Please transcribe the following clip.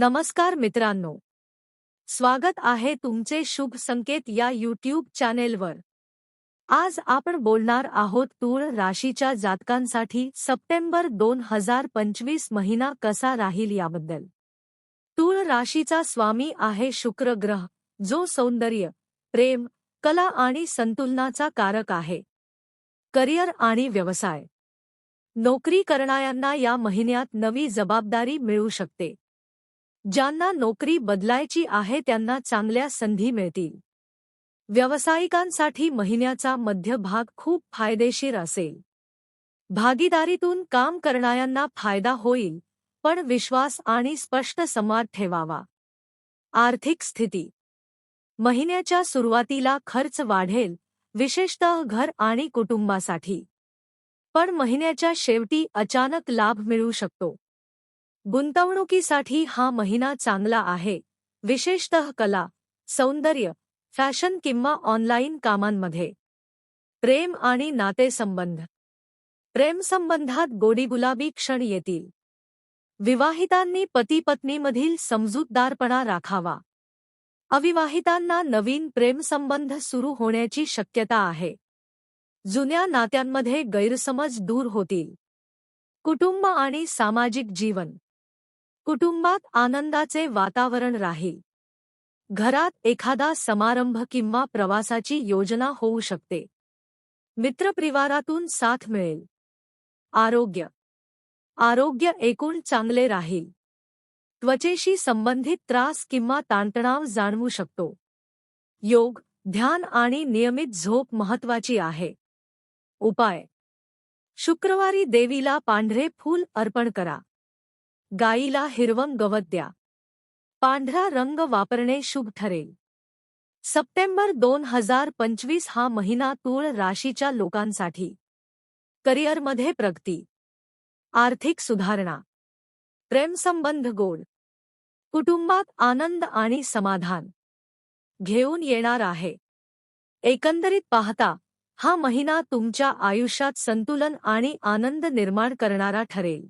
नमस्कार मित्रांनो. स्वागत आहे तुमचे शुभ संकेत या यूट्यूब चॅनेलवर आज आपण बोलणार आहोत तूळ राशीच्या जातकांसाठी सप्टेंबर दोन हजार पंचवीस महिना कसा राहील याबद्दल. तूळ राशीचा स्वामी आहे शुक्र ग्रह जो सौंदर्य प्रेम कला आणि संतुलनाचा कारक आहे. करिअर आणि व्यवसाय. नोकरी करणाऱ्यांना या महिन्यात नवी जबाबदारी मिळू शकते. ज्यांना नोकरी बदलायची आहे त्यांना चांगल्या संधी मिळतील. व्यावसायिकांसाठी महिन्याचा मध्यभाग खूप फायदेशीर असेल. भागीदारीतून काम करणाऱ्यांना फायदा होईल पण विश्वास आणि स्पष्ट संवाद ठेवावा. आर्थिक स्थिती. महिन्याच्या सुरुवातीला खर्च वाढेल विशेषतः घर आणि कुटुंबासाठी. पण महिन्याच्या शेवटी अचानक लाभ मिळू शकतो. गुंतवणुकीसाठी हा महिना चांगला आहे. विशेषतः कला सौंदर्य फॅशन किंवा ऑनलाईन कामांमध्ये. प्रेम आणि नातेसंबंध. प्रेमसंबंधात गोडीगुलाबी क्षण येतील. विवाहितांनी पती पत्नीमधील समजूतदारपणा राखावा. अविवाहितांना नवीन प्रेमसंबंध सुरू होण्याची शक्यता आहे. जुन्या नात्यांमध्ये गैरसमज दूर होतील. कुटुंब आणि सामाजिक जीवन. कुटुंबात आनंदाचे वातावरण राहील. घरात एखादा समारंभ किंवा प्रवासाची योजना होऊ शकते. मित्रपरिवारातून साथ मिळेल. आरोग्य. आरोग्य एकूण चांगले राहील. त्वचेशी संबंधित त्रास किंवा ताणतणाव जाणवू शकतो. योग ध्यान आणि नियमित झोप महत्वाची आहे. उपाय. शुक्रवारी देवीला पांढरे फूल अर्पण करा. गाईला हिरवं गवत द्या. पांढरा रंग वापरणे शुभ ठरेल. सप्टेंबर दोन हजार पंचवीस हा महिना तूळ राशीच्या लोकांसाठी. करिअरमध्ये प्रगती. आर्थिक सुधारणा. प्रेमसंबंध गोड. कुटुंबात आनंद आणि समाधान. घेऊन येणार आहे. एकंदरीत पाहता हा महिना तुमच्या आयुष्यात संतुलन आणि आनंद निर्माण करणारा ठरेल.